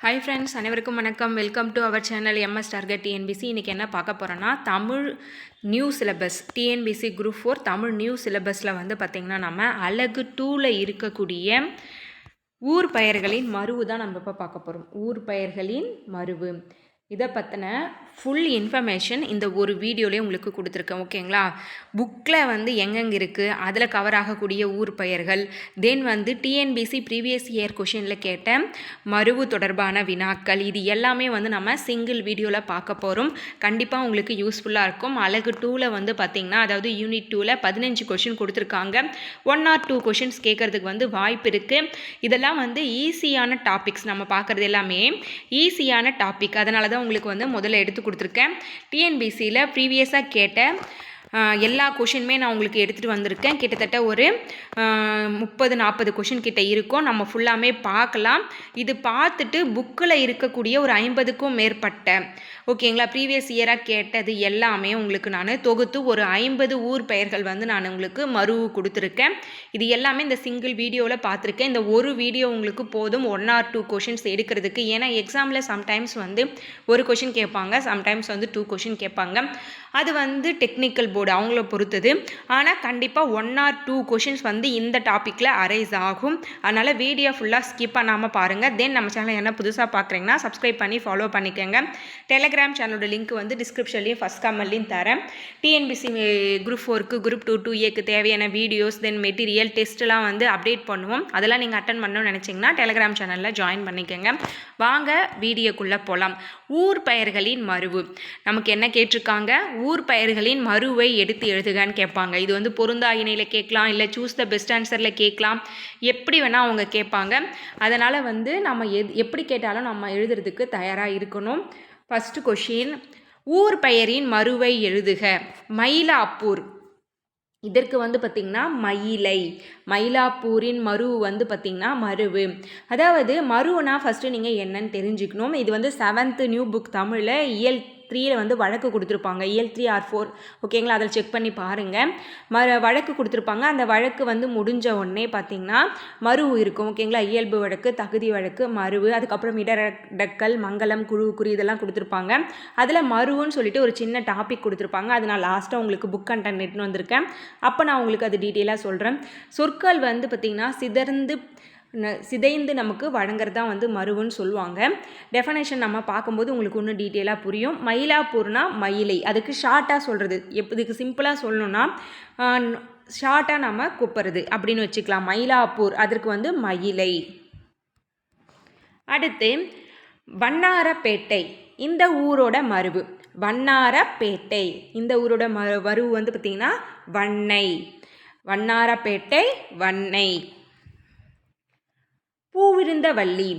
Hi friends அனைவருக்கும் வணக்கம். Welcome to our channel MS target TNPSC இன்றைக்கி என்ன பார்க்க போகிறோன்னா Tamil new syllabus TNPSC group four Tamil new சிலபஸில் வந்து பார்த்திங்கன்னா நம்ம அழகு டூவில் இருக்கக்கூடிய ஊர் பெயர்களின் மருவு தான் நம்ம இப்போ பார்க்க போகிறோம் ஊர் பெயர்களின் மருவு. இதை பற்றின ஃபுல் இன்ஃபர்மேஷன் இந்த ஒரு வீடியோலேயே உங்களுக்கு கொடுத்துருக்கேன் ஓகேங்களா புக்கில் வந்து எங்கெங்கே இருக்குது அதில் கவர் ஆகக்கூடிய ஊர் பெயர்கள். தென் வந்து டிஎன்பிசி ப்ரீவியஸ் இயர் கொஷினில் கேட்ட மருவு தொடர்பான வினாக்கள் இது எல்லாமே வந்து நம்ம சிங்கிள் வீடியோவில் பார்க்க போகிறோம் கண்டிப்பாக உங்களுக்கு யூஸ்ஃபுல்லாக இருக்கும். அழகு டூவில் வந்து பார்த்திங்கன்னா அதாவது யூனிட் டூவில் பதினஞ்சு கொஷின் கொடுத்துருக்காங்க. ஒன் ஆர் டூ கொஷின்ஸ் கேட்குறதுக்கு வந்து வாய்ப்பு இருக்குது இதெல்லாம் வந்து ஈஸியான டாபிக்ஸ் நம்ம பார்க்குறது எல்லாமே ஈஸியான டாபிக் அதனால தான் உங்களுக்கு வந்து முதல்ல எடுத்து கொடுத்துருக்கேன். டிஎன்பிசியில் ப்ரீவியஸாக கேட்ட எல்லா கொஷினுமே நான் உங்களுக்கு எடுத்துகிட்டு வந்திருக்கேன். கிட்டத்தட்ட ஒரு முப்பது நாற்பது கொஷின் கிட்ட இருக்கும். நம்ம ஃபுல்லாமே பார்க்கலாம். இது பார்த்துட்டு புக்கில் இருக்கக்கூடிய ஒரு ஐம்பதுக்கும் மேற்பட்ட ஓகேங்களா? ப்ரீவியஸ் இயராக கேட்டது எல்லாமே உங்களுக்கு நான் தொகுத்து ஒரு ஐம்பது ஊர் பெயர்கள் வந்து நான் உங்களுக்கு மறுவு கொடுத்துருக்கேன். இது எல்லாமே இந்த சிங்கிள் வீடியோவில் பார்த்துருக்கேன். இந்த ஒரு வீடியோ உங்களுக்கு போதும் ஒன் ஆர் டூ கொஷின்ஸ் எடுக்கிறதுக்கு. ஏன்னா எக்ஸாமில் சம்டைம்ஸ் வந்து ஒரு கொஷின் கேட்பாங்க சம்டைம்ஸ் வந்து டூ கொஷின் கேட்பாங்க. அது வந்து டெக்னிக்கல் போர்டு அவங்கள பொறுத்தது. ஆனால் கண்டிப்பாக ஒன் ஆர் டூ கொஷின்ஸ் வந்து இந்த டாப்பிக்கில் அரைஸ் ஆகும். அதனால் வீடியோ ஃபுல்லாக ஸ்கிப் பண்ணாமல் பாருங்கள் தென் நம்ம சேனல் என்ன புதுசாக பார்க்குறீங்கன்னா சப்ஸ்கிரைப் பண்ணி ஃபாலோ பண்ணிக்கோங்க. டெலகிராம் சேனலோட லிங்க் வந்து டிஸ்கிரிப்ஷன்லேயும் ஃபஸ்ட் கமெண்ட்லையும் தரேன். டிஎன்பிசி குரூப் ஃபோருக்கு குரூப் டூ டூ ஏக்கு தேவையான வீடியோஸ் தென் மெட்டீரியல் டெஸ்ட்லாம் வந்து அப்டேட் பண்ணுவோம். அதெல்லாம் நீங்கள் அட்டன் பண்ணணும்னு நினச்சிங்கன்னா டெலகிராம் சேனலில் ஜாயின் பண்ணிக்கோங்க. வாங்க வீடியோக்குள்ளே போகலாம் ஊர் பெயர்களின் மறுவு நமக்கு என்ன கேட்டிருக்காங்க? ஊர் பெயர்களின் மருவை எடுத்து எழுதுகன்னு கேட்பாங்க. இது வந்து பொருந்தா இணையில் கேட்கலாம் இல்லை சூஸ் த பெஸ்ட் ஆன்சரில் கேட்கலாம். எப்படி வேணால் அவங்க கேட்பாங்க. அதனால் வந்து நம்ம எது எப்படி கேட்டாலும் நம்ம எழுதுறதுக்கு தயாராக இருக்கணும். ஃபஸ்ட்டு கொஷின் ஊர் பெயரின் மருவை எழுதுக. மயிலாப்பூர். இதற்கு வந்து பார்த்திங்கன்னா மயிலை. மயிலாப்பூரின் மரு வந்து பார்த்திங்கன்னா மருவு அதாவது மருவுனா ஃபஸ்ட்டு நீங்கள் என்னன்னு தெரிஞ்சுக்கணும். இது வந்து செவன்த்து நியூ புக் தமிழில் இயல் த்ரீயில் வந்து வழக்கு கொடுத்துருப்பாங்க. இயல் த்ரீ ஆர் ஃபோர். ஓகேங்களா? அதில் செக் பண்ணி பாருங்கள் மறு வழக்கு கொடுத்துருப்பாங்க. அந்த வழக்கு வந்து முடிஞ்ச உடனே பார்த்திங்கன்னா மருவு இருக்கும் ஓகேங்களா? இயல்பு வழக்கு தகுதி வழக்கு மருவு அதுக்கப்புறம் இடடக்கல் மங்களம் குழு குறி இதெல்லாம் கொடுத்துருப்பாங்க. அதில் மருவுன்னு சொல்லிட்டு ஒரு சின்ன டாபிக் கொடுத்துருப்பாங்க. அது நான் லாஸ்ட்டாக உங்களுக்கு புக் கண்டென்ட் எடுத்துன்னு வந்திருக்கேன். அப்போ நான் உங்களுக்கு அது டீட்டெயிலாக சொல்கிறேன் சொற்கள் வந்து பார்த்திங்கன்னா சிதறந்து சிதைந்து நமக்கு வழங்குறது தான் வந்து மருவுன்னு சொல்லுவாங்க. டெஃபனேஷன் நம்ம பார்க்கும்போது உங்களுக்கு இன்னும் டீட்டெயிலாக புரியும். மயிலாப்பூர்னா மயிலை. அதுக்கு ஷார்ட்டாக சொல்கிறது எப் இதுக்கு சிம்பிளாக சொல்லணும்னா ஷார்ட்டாக நம்ம கூப்பிட்றது அப்படின்னு வச்சுக்கலாம். மயிலாப்பூர் அதற்கு வந்து மயிலை. அடுத்து வண்ணாரப்பேட்டை. இந்த ஊரோட மருவு. வண்ணாரப்பேட்டை. இந்த ஊரோட ம மருவு வந்து பார்த்திங்கன்னா வண்ணை. வண்ணாரப்பேட்டை வண்ணை. பூவிருந்தவல்லி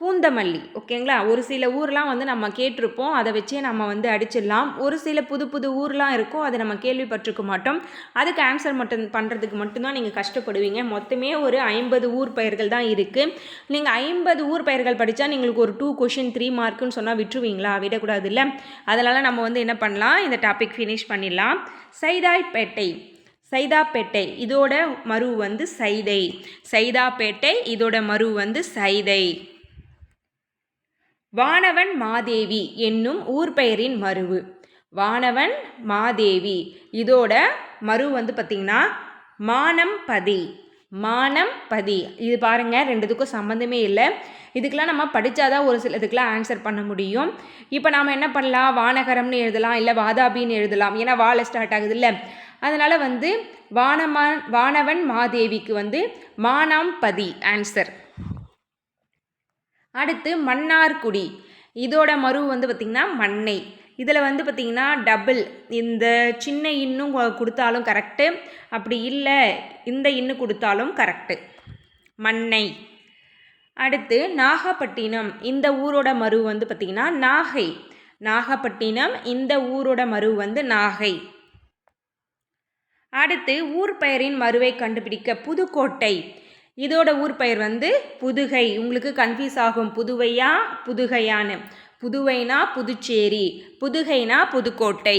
பூந்தமல்லி ஓகேங்களா? ஒரு சில ஊர்லாம் வந்து நம்ம கேட்டிருப்போம். அதை வச்சே நம்ம வந்து அடிச்சிடலாம். ஒரு சில புது புது ஊர்லாம் இருக்கும் அதை நம்ம கேள்விப்பட்டிருக்க மாட்டோம். அதுக்கு ஆன்சர் மட்டும் பண்ணுறதுக்கு மட்டும்தான் நீங்கள் கஷ்டப்படுவீங்க. மொத்தமே ஒரு ஐம்பது ஊர் பெயர்கள் தான் இருக்குது நீங்கள் ஐம்பது ஊர் பெயர்கள் படித்தா உங்களுக்கு ஒரு டூ கொஷின் த்ரீ மார்க்குன்னு சொன்னால் விட்டுருவீங்களா? விடக்கூடாது இல்லை அதனால் நம்ம வந்து என்ன பண்ணலாம்? இந்த டாபிக் ஃபினிஷ் பண்ணிடலாம். சைதாய்பேட்டை சைதாப்பேட்டை. இதோட மரு வந்து சைதை. சைதாப்பேட்டை இதோட மரு வந்து சைதை. வானவன் மாதேவி என்னும் ஊர் பெயரின் மருவு வானவன் மாதேவி. இதோட மரு வந்து பார்த்திங்கன்னா மானம்பதி மானம்பதி இது பாருங்கள் ரெண்டுத்துக்கும் சம்மந்தமே இல்லை. இதுக்கெலாம் நம்ம படித்தாதான் ஒரு சிலதுக்கெலாம் ஆன்சர் பண்ண முடியும். இப்போ நாம் என்ன பண்ணலாம்? வானகரம்னு எழுதலாம் இல்லை வாதாபின்னு எழுதலாம். ஏன்னா வாழை ஸ்டார்ட் ஆகுது இல்லை அதனால் வந்து வானமான் வானவன் மாதேவிக்கு வந்து மானாம்பதி ஆன்சர் அடுத்து மன்னார்குடி. இதோட மறு வந்து பார்த்திங்கன்னா மண்ணை. இதில் வந்து பார்த்திங்கன்னா டபுள் இந்த சின்ன இன்னும் கொடுத்தாலும் கரெக்டு அப்படி இல்லை இந்த இன்னு கொடுத்தாலும் கரெக்டு மண்ணை. அடுத்து நாகப்பட்டினம். இந்த ஊரோட மரு வந்து பார்த்திங்கன்னா நாகை. நாகப்பட்டினம் இந்த ஊரோட மரு வந்து நாகை. அடுத்து ஊர் பெயரின் மருவை கண்டுபிடிக்க புதுக்கோட்டை. இதோட ஊர் பெயர் வந்து புதுகை. உங்களுக்கு கன்ஃபியூஸ் ஆகும். புதுவையா புதுகையான்னு. புதுவைனா புதுச்சேரி. புதுகைனா புதுக்கோட்டை.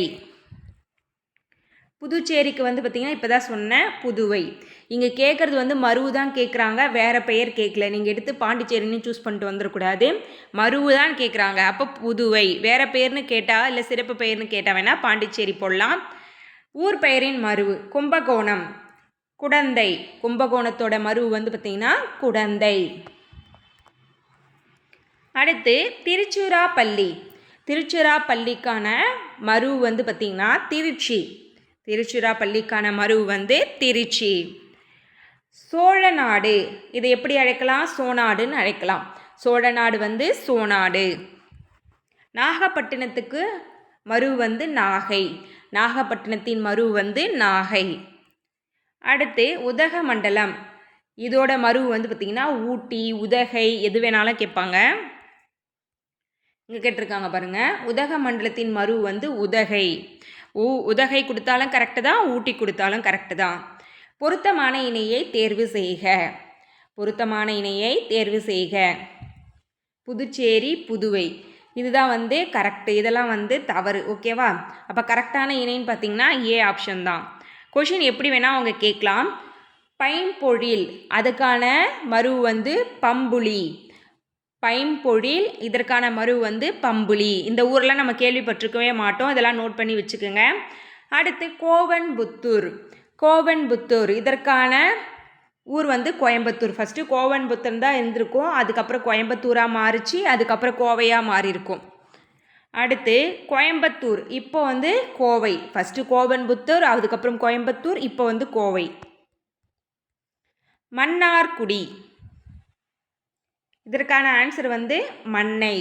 புதுச்சேரிக்கு வந்து பார்த்திங்கன்னா இப்போ தான் சொன்னேன் புதுவை. இங்கே கேட்குறது வந்து மருவு தான் கேட்குறாங்க வேறு பெயர் கேட்கல நீங்கள் எடுத்து பாண்டிச்சேரின்னு சூஸ் பண்ணிட்டு வந்துடக்கூடாது. மருவு தான் கேட்குறாங்க அப்போ புதுவை. வேறு பெயர்னு கேட்டால் இல்லை சிறப்பு பெயர்னு கேட்டால் வேணால் பாண்டிச்சேரி போடலாம். ஊர் பெயரின் மருவு கும்பகோணம். குடந்தை. கும்பகோணத்தோட மருவு வந்து பார்த்திங்கன்னா குடந்தை. அடுத்து திருச்சுராப்பள்ளி திருச்சிராப்பள்ளிக்கான மருவு வந்து பார்த்திங்கன்னா திருச்சி. திருச்சிராப்பள்ளிக்கான மருவு வந்து திருச்சி. சோழநாடு. இதை எப்படி அழைக்கலாம்? சோநாடுன்னு அழைக்கலாம். சோழநாடு வந்து சோநாடு நாகப்பட்டினத்துக்கு மருவு வந்து நாகை. நாகப்பட்டினத்தின் மரு வந்து நாகை. அடுத்து உதகமண்டலம். இதோட மருவு வந்து பார்த்திங்கன்னா ஊட்டி உதகை எது வேணாலும் கேட்பாங்க. இங்கே கேட்டிருக்காங்க பாருங்கள் உதகமண்டலத்தின் மருவு வந்து உதகை. ஊ உதகை கொடுத்தாலும் கரெக்டு தான் ஊட்டி கொடுத்தாலும் கரெக்டு தான். பொருத்தமான இணையை தேர்வு செய்க. பொருத்தமான இணையை தேர்வு செய்க. புதுச்சேரி புதுவை. இதுதான் வந்து கரெக்டு இதெல்லாம் வந்து தவறு. ஓகேவா அப்போ கரெக்டான இணைன்னு பார்த்தீங்கன்னா ஏ ஆப்ஷன் தான். கொஷின் எப்படி வேணால் அவங்க கேட்கலாம். பைம்பொழில் அதுக்கான மறு வந்து பம்புலி. பைம்பொழில் இதற்கான மறு வந்து பம்புலி. இந்த ஊரெலாம் நம்ம கேள்விப்பட்டிருக்கவே மாட்டோம். இதெல்லாம் நோட் பண்ணி வச்சுக்கோங்க. அடுத்து கோவன் புத்தூர் கோவன் புத்தூர் இதற்கான ஊர் வந்து கோயம்புத்தூர். ஃபஸ்ட்டு கோவன்புத்தூர் தான் இருந்திருக்கும். அதுக்கப்புறம் கோயம்புத்தூராக மாறிச்சு. அதுக்கப்புறம் கோவையாக மாறியிருக்கும். அடுத்து கோயம்புத்தூர். இப்போ வந்து கோவை. ஃபஸ்ட்டு கோவன்புத்தூர் அதுக்கப்புறம் கோயம்புத்தூர் இப்போ வந்து கோவை. மன்னார்குடி. இதற்கான ஆன்சர் வந்து மண்ணை.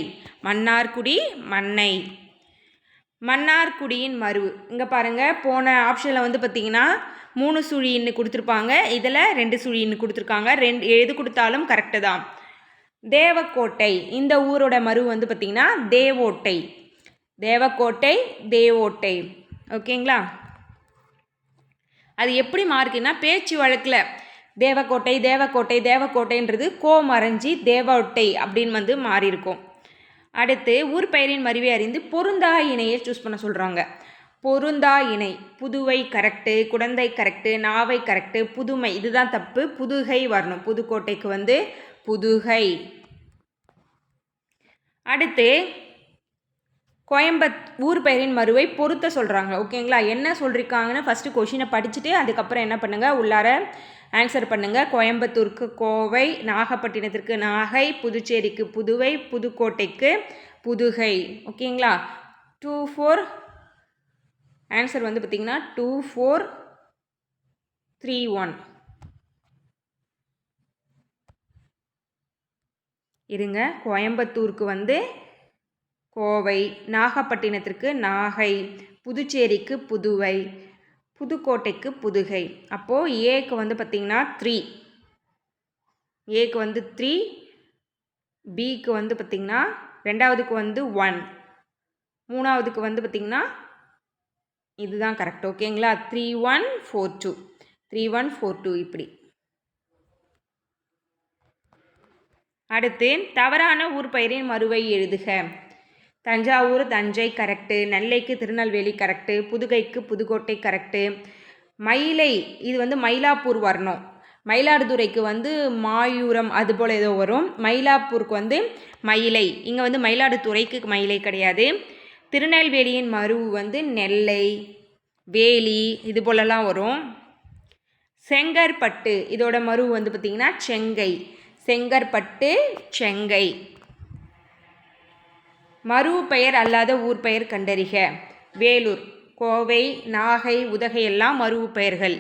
மன்னார்குடி மண்ணை. மன்னார்குடியின் மருவு. இங்கே பாருங்கள் போன ஆப்ஷனில் வந்து பார்த்திங்கன்னா மூணு சுழின்னு கொடுத்துருப்பாங்க. இதில் ரெண்டு சுழின்னு கொடுத்துருக்காங்க. ரெண்டு எது கொடுத்தாலும் கரெக்டு தான். தேவக்கோட்டை இந்த ஊரோட மறு வந்து பார்த்திங்கன்னா தேவோட்டை. தேவக்கோட்டை தேவோட்டை. ஓகேங்களா? அது எப்படி மாறுக்குன்னா பேச்சு வழக்கில் தேவக்கோட்டை தேவக்கோட்டை தேவக்கோட்டைன்றது கோ மறைஞ்சி தேவோட்டை அப்படின்னு வந்து மாறியிருக்கும். அடுத்து ஊர் பெயரின் மருவி அறிந்து பொருந்தா இணையை சூஸ் பண்ண சொல்கிறாங்க பொருந்தா இணை. புதுவை கரெக்டு குடந்தை கரெக்டு நாவை கரெக்டு புதுமை. இதுதான் தப்பு. புதுகை வரணும். புதுக்கோட்டைக்கு வந்து புதுகை. அடுத்து கோயம்பத் ஊர் பெயரின் மறுவை பொருத்த சொல்கிறாங்க ஓகேங்களா? என்ன சொல்லியிருக்காங்கன்னு ஃபஸ்ட்டு கொஷினை படிச்சுட்டு அதுக்கப்புறம் என்ன பண்ணுங்கள் உள்ளார ஆன்சர் பண்ணுங்கள் கோயம்புத்தூருக்கு கோவை நாகப்பட்டினத்திற்கு நாகை புதுச்சேரிக்கு புதுவை புதுக்கோட்டைக்கு புதுகை. ஓகேங்களா? டூ ஃபோர் ஆன்சர் வந்து பார்த்திங்கன்னா டூ ஃபோர் த்ரீ ஒன் இருங்க கோயம்புத்தூருக்கு வந்து கோவை நாகப்பட்டினத்திற்கு நாகை புதுச்சேரிக்கு புதுவை புதுக்கோட்டைக்கு புதுகை. அப்போது ஏக்கு வந்து பார்த்திங்கன்னா த்ரீ ஏக்கு வந்து த்ரீ பிக்கு வந்து பார்த்திங்கன்னா ரெண்டாவதுக்கு வந்து ஒன் மூணாவதுக்கு வந்து பார்த்திங்கன்னா இதுதான் கரெக்ட் ஓகேங்களா three one four two three one four two இப்படி. அடுத்து தவறான ஊர் பெயரின் மறுவை எழுதுக. தஞ்சாவூர் தஞ்சை கரெக்டு நெல்லைக்கு திருநெல்வேலி கரெக்டு புதுகைக்கு புதுக்கோட்டை கரெக்டு மயிலை இது வந்து மயிலாப்பூர் வரணும். மயிலாடுதுறைக்கு வந்து மாயூரம் அது போல் ஏதோ வரும். மயிலாப்பூருக்கு வந்து மயிலை. இங்கே வந்து மயிலாடுதுறைக்கு மயிலை கிடையாது. திருநெல்வேலியின் மருவு வந்து நெல்லை. வேலி இது போலலாம் வரும். செங்கற்பட்டு இதோட மருவு வந்து பார்த்திங்கன்னா செங்கை. செங்கற்பட்டு செங்கை. மறு பெயர் அல்லாத ஊர் பெயர் கண்டறிக. வேலூர் கோவை நாகை உதகை எல்லாம் மருவு பெயர்கள்.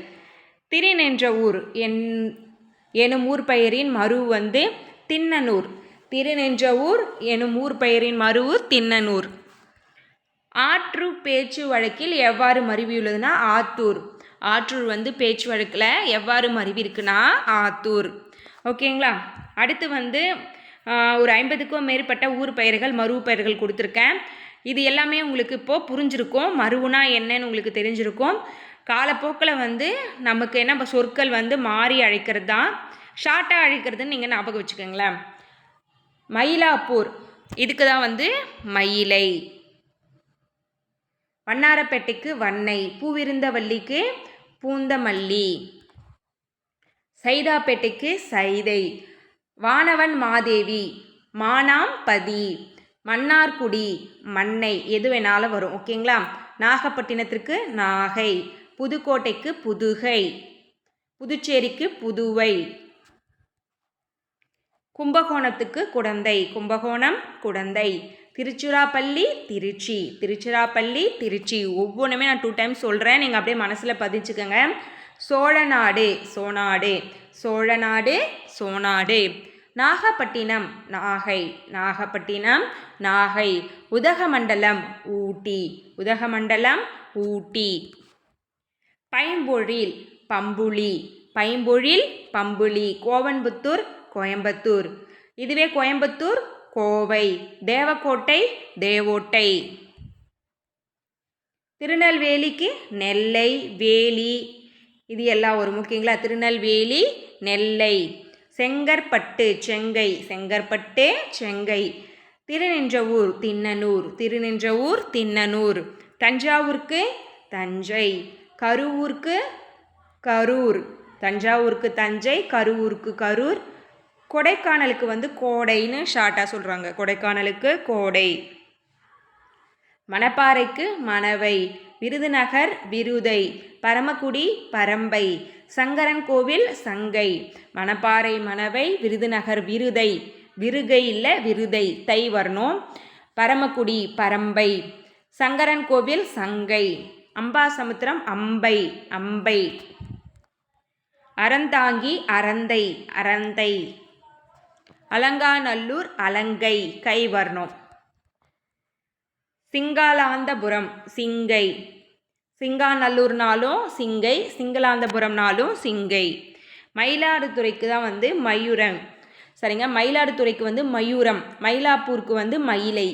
திரின் என்ற ஊர் என் எனும் ஊர் பெயரின் மரு வந்து தின்னனூர். திருநென்ற ஊர் எனும் ஊர் பெயரின் மருவு தின்னனூர். ஆற்று பேச்சு வழக்கில் எவ்வாறு மருவியுள்ளதுன்னா ஆத்தூர். ஆற்றூர் வந்து பேச்சு வழக்கில் எவ்வாறு மருவி இருக்குன்னா ஆத்தூர். ஓகேங்களா? அடுத்து வந்து ஒரு ஐம்பதுக்கும் மேற்பட்ட ஊர் பெயர்கள் மருவு பெயர்கள் கொடுத்துருக்கேன். இது எல்லாமே உங்களுக்கு இப்போது புரிஞ்சிருக்கும். மருவுனா என்னன்னு உங்களுக்கு தெரிஞ்சிருக்கும். காலப்போக்கில் வந்து நமக்கு என்ன சொற்கள் வந்து மாறி அழைக்கிறது தான் ஷார்ட்டாக அழைக்கிறதுன்னு நீங்கள் ஞாபகம் வச்சுக்கோங்களேன். மயிலாப்பூர். இதுக்கு தான் வந்து மயிலை. வண்ணாரப்பேட்டைக்கு வண்ணை பூவிருந்தவல்லிக்கு பூந்தமல்லி. சைதாப்பேட்டைக்கு சைதை வானவன் மாதேவி மானாம்பதி மன்னார்குடி மண்ணை எது வேணாலும் வரும் ஓகேங்களா? நாகப்பட்டினத்திற்கு நாகை புதுக்கோட்டைக்கு புதுகை புதுச்சேரிக்கு புதுவை கும்பகோணத்துக்கு குடந்தை கும்பகோணம் குடந்தை திருச்சிராப்பள்ளி திருச்சி. திருச்சிராப்பள்ளி திருச்சி. ஒவ்வொன்றுமே நான் டூ டைம்ஸ் சொல்கிறேன் நீங்கள் அப்படியே மனசில் பதிச்சுக்கோங்க சோழநாடு சோனாடு. சோழநாடு சோனாடு. நாகப்பட்டினம் நாகை. நாகப்பட்டினம் நாகை. உதகமண்டலம் ஊட்டி. உதகமண்டலம் ஊட்டி. பைம்பொழில் பம்புளி பைம்பொழில் பம்புளி கோவன்புத்தூர் கோயம்புத்தூர். இதுவே கோயம்புத்தூர் கோவை. தேவக்கோட்டை தேவோட்டை. திருநெல்வேலிக்கு நெல்லை வேலி. இது எல்லாம் வரும் ஓகேங்களா? திருநெல்வேலி நெல்லை. செங்கற்பட்டு செங்கை. செங்கற்பட்டு செங்கை. திருநின்றவூர் தின்னனூர் திருநின்றவூர் தின்னனூர் தஞ்சாவூருக்கு தஞ்சை. கரூருக்கு கரூர். தஞ்சாவூருக்கு தஞ்சை கரூருக்கு கரூர். கொடைக்கானலுக்கு வந்து கோடைன்னு ஷார்ட்டாக சொல்கிறாங்க கொடைக்கானலுக்கு கோடை. மணப்பாறைக்கு மணவை. விருதுநகர் விருதை. பரமக்குடி பரம்பை. சங்கரன் கோவில் சங்கை. மணப்பாறை மணவை விருதுநகர் விருதை. விருகை இல்லை விருதை. தை வரணும். பரமக்குடி பரம்பை. சங்கரன் கோவில் சங்கை. அம்பாசமுத்திரம் அம்பை. அம்பை. அறந்தாங்கி அறந்தை. அறந்தை. அலங்காநல்லூர் அலங்கை கை சிங்காலாந்தபுரம் சிங்கை. சிங்காநல்லூர்னாலும் சிங்கை சிங்களாந்தபுரம்னாலும் சிங்கை. மயிலாடுதுறைக்கு தான் வந்து மயூரம். சரிங்க? மயிலாடுதுறைக்கு வந்து மயூரம். மயிலாப்பூருக்கு வந்து மயிலை.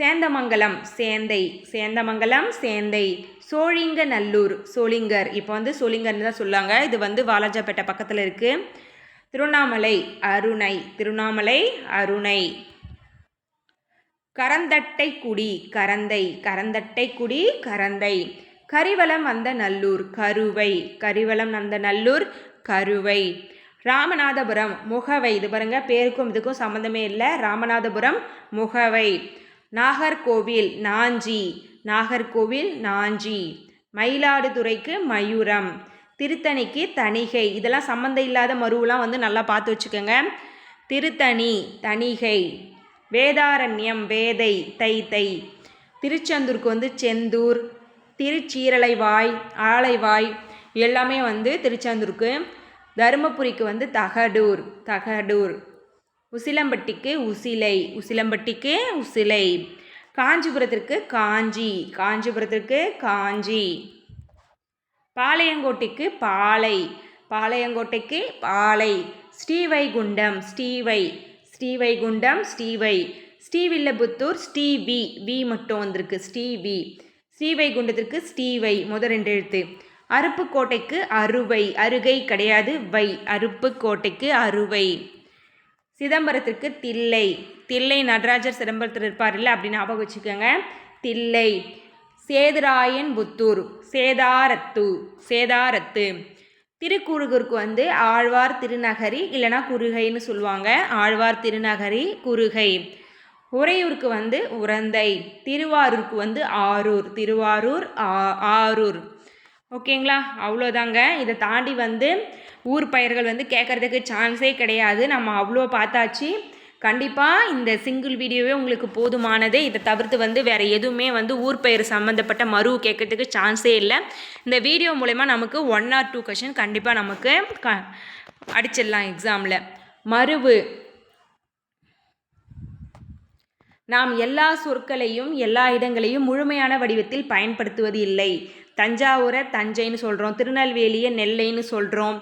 சேந்தமங்கலம் சேந்தை. சேந்தமங்கலம் சேந்தை. சோழிங்க நல்லூர் சோளிங்கர் இப்போ வந்து சோழிங்கர்னு தான் சொல்லுவாங்க இது வந்து வாலாஜாப்பேட்டை பக்கத்தில் இருக்குது திருவண்ணாமலை அருணை திருவண்ணாமலை அருணை. கரந்தட்டை குடி கரந்தை கரந்தட்டை குடி கரந்தை. கரிவலம் வந்த நல்லூர் கருவை. கரிவலம் வந்த நல்லூர் கருவை. ராமநாதபுரம் முகவை. இது பாருங்க பேருக்கும் இதுக்கும் சம்மந்தமே இல்லை. ராமநாதபுரம் முகவை. நாகர்கோவில் நாஞ்சி. நாகர்கோவில் நாஞ்சி. மயிலாடுதுறைக்கு மயூரம். திருத்தணிக்கு தணிகை. இதெல்லாம் சம்மந்தம் இல்லாத மருவெலாம் வந்து நல்லா பார்த்து வச்சுக்கோங்க. திருத்தணி தணிகை. வேதாரண்யம் வேதை தை தை. திருச்செந்தூருக்கு வந்து செந்தூர் திருச்சீரலைவாய் ஆலைவாய் எல்லாமே வந்து திருச்செந்தூருக்கு. தருமபுரிக்கு வந்து தகடூர் தகடூர். உசிலம்பட்டிக்கு உசிலை உசிலம்பட்டிக்கு உசிலை. காஞ்சிபுரத்திற்கு காஞ்சி காஞ்சிபுரத்திற்கு காஞ்சி. பாளையங்கோட்டைக்கு பாலை பாளையங்கோட்டைக்கு பாலை ஸ்ரீவைகுண்டம் ஸ்ரீவை. ஸ்ரீவைகுண்டம் ஸ்ரீவை. ஸ்ரீவில்லபுத்தூர் ஸ்ரீவி. வி மட்டும் வந்திருக்கு. ஸ்ரீவி. ஸ்ரீவைகுண்டத்திற்கு ஸ்ரீவை. முதல் ரெண்டு எழுத்து. அருப்புக்கோட்டைக்கு அறுவை அருகை கிடையாது வை. அருப்புக்கோட்டைக்கு அறுவை சிதம்பரத்திற்கு தில்லை. தில்லை நடராஜர் சிதம்பரத்தில் இருப்பார் இல்லை அப்படின்னு ஞாபகம் வச்சுக்கோங்க. தில்லை. சேதுராயன் புத்தூர் சேதாரத்து சேதாரத்து. திருக்குறுகூருக்கு வந்து ஆழ்வார் திருநகரி இல்லைனா குறுகைன்னு சொல்லுவாங்க. ஆழ்வார் திருநகரி குறுகை. உறையூருக்கு வந்து உரந்தை திருவாரூருக்கு வந்து ஆரூர் திருவாரூர் ஆரூர். ஓகேங்களா? அவ்வளோதாங்க. இதை தாண்டி வந்து ஊர் பயிர்கள் வந்து கேட்குறதுக்கு சான்ஸே கிடையாது. நம்ம அவ்வளோ பார்த்தாச்சு. கண்டிப்பாக இந்த சிங்கிள் வீடியோவே உங்களுக்கு போதுமானது. இதை தவிர்த்து வந்து வேறு எதுவுமே வந்து ஊர் பெயர் சம்மந்தப்பட்ட மறு கேட்கறதுக்கு சான்ஸே இல்லை. இந்த வீடியோ மூலயமா நமக்கு ஒன் ஆர் டூ கொஷின் கண்டிப்பாக நமக்கு க அடிச்சிடலாம் எக்ஸாமில் மருவு நாம் எல்லா சொற்களையும் எல்லா இடங்களையும் முழுமையான வடிவத்தில் பயன்படுத்துவது இல்லை. தஞ்சாவூரை தஞ்சைன்னு சொல்கிறோம் திருநெல்வேலியை நெல்லைன்னு சொல்கிறோம்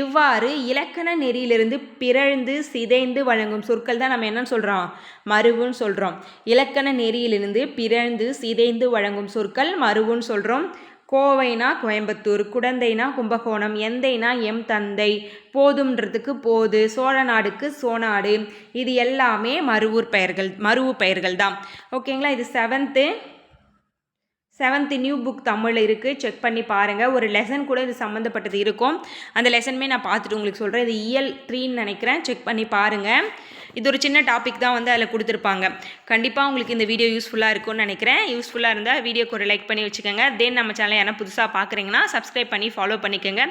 இவ்வாறு இலக்கண நெறியிலிருந்து பிறழ்ந்து சிதைந்து வழங்கும் சொற்கள் தான் நம்ம என்னன்னு சொல்கிறோம் மருவுன்னு சொல்கிறோம் இலக்கண நெறியிலிருந்து பிறழ்ந்து சிதைந்து வழங்கும் சொற்கள் மருவுன்னு சொல்கிறோம் கோவைனா கோயம்புத்தூர் குடந்தைனா கும்பகோணம் எந்தைனா எம் தந்தை போதும்ன்றதுக்கு போது சோழநாடுக்கு சோனாடு. இது எல்லாமே மருவூர் பெயர்கள் மருவு பெயர்கள் தான். ஓகேங்களா? இது செவன்த்து செவன்த் நியூ புக் தமிழில் இருக்குது செக் பண்ணி பாருங்கள் ஒரு லெசன் கூட இது சம்மந்தப்பட்டது இருக்கும். அந்த லெசனுமே நான் பார்த்துட்டு உங்களுக்கு சொல்கிறேன் இது இயல் த்ரீன்னு நினைக்கிறேன். செக் பண்ணி பாருங்கள் இது ஒரு சின்ன டாபிக் தான் வந்து அதில் கொடுத்துருப்பாங்க. கண்டிப்பாக உங்களுக்கு இந்த வீடியோ யூஸ்ஃபுல்லாக இருக்கும்னு நினைக்கிறேன். யூஸ்ஃபுல்லாக இருந்தால் வீடியோக்கு ஒரு லைக் பண்ணி வச்சுக்கோங்க. தென் நம்ம சேனல் யாரும் புதுசாக பார்க்குறீங்கன்னா சப்ஸ்கிரைப் பண்ணி ஃபாலோ பண்ணிக்கோங்க.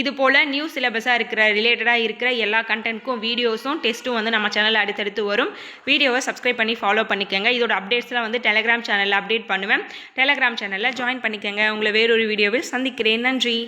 இது போல் நியூ சிலபஸாக இருக்கிற ரிலேட்டடாக இருக்கிற எல்லா கண்டென்ட்க்கும் வீடியோஸும் டெஸ்ட்டும் வந்து நம்ம சேனலில் அடுத்தடுத்து வரும். வீடியோவை சப்ஸ்கிரைப் பண்ணி ஃபாலோ பண்ணிக்கோங்க. இதோட அப்டேட்ஸ்லாம் வந்து டெலகிராம் சேனலில் அப்டேட் பண்ணுவேன். டெலகிராம் சேனலில் ஜாயின் பண்ணிக்கோங்க. உங்களை வேறொரு வீடியோவில் சந்திக்கிறேன். நன்றி.